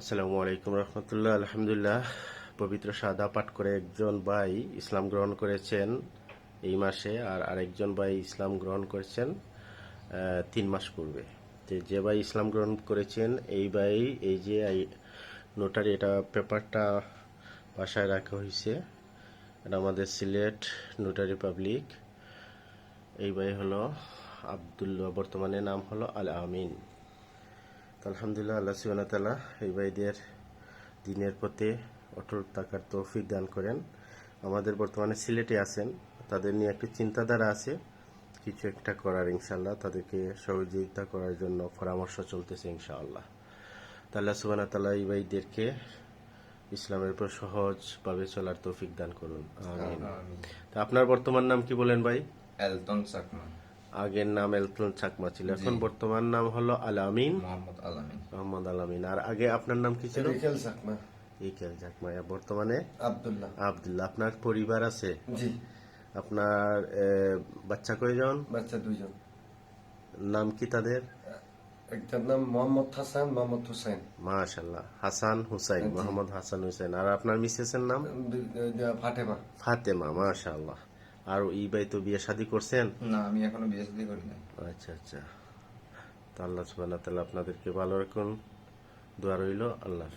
আসসালামু আলাইকুম রহমতুল্লাহ, আলহামদুলিল্লাহ। পবিত্র সাদা পাঠ করে একজন ভাই ইসলাম গ্রহণ করেছেন এই মাসে, আর আরেকজন ভাই ইসলাম গ্রহণ করেছেন তিন মাস পূর্বে। যে ভাই ইসলাম গ্রহণ করেছেন, এই ভাই, এই যে নোটারি এটা পেপারটা বাসায় রাখা হয়েছে, এটা আমাদের সিলেট নোটারি পাবলিক এই ভাই হলো আবদুল্লাহ, বর্তমানে নাম হলো আল আমিন। আলহামদুলিল্লাহ আল্লাহ সুবাহ তালা এই ভাইদের দিনের পথে অটল থাকার তৌফিক দান করেন। আমাদের বর্তমানে সিলেটে আছেন। তাদের নিয়ে একটু চিন্তাধারা আছে কিছু একটা করার ইনশাল্লাহ তাদেরকে সহযোগিতা করার জন্য পরামর্শ চলতেছে ইনশাআল্লাহ। তো আল্লাহ সুবাহ তালা এই ভাইদেরকে ইসলামের উপর সহজভাবে চলার তৌফিক দান করুন। তা আপনার বর্তমান নাম কি বলেন ভাই? এলটন আগের নাম এলতন চাকমা ছিল। এখন বর্তমান নাম হলো আল আমিন। মোহাম্মদ আলামিন মোহাম্মদ আলামিন আর আগে আপনার নাম কি ছিল? রিকেল চাকমা। বর্তমানে? আবদুল্লাহ। আব্দুল্লাহ। আপনার পরিবার আছে? জি। আপনার বাচ্চা কয়জন? বাচ্চা দুইজন। নাম কি তাদের? একটার নাম মোহাম্মদ হাসান মোহাম্মদ হুসাইন। মাশাল্লাহ হাসান হুসাইন মোহাম্মদ হাসান হুসাইন। আর আপনার মিসেসের নাম? ফাতেমা। ফাতেমা মাশাল্লাহ আর ওই ভাই তো বিয়ে শাদী করছেন? না আমি এখনও বিয়ে শাদী করি না আচ্ছা আচ্ছা। তো আল্লাহ সুবাহ আপনাদেরকে ভালো রাখুন। দোয়া রইল আল্লাহ।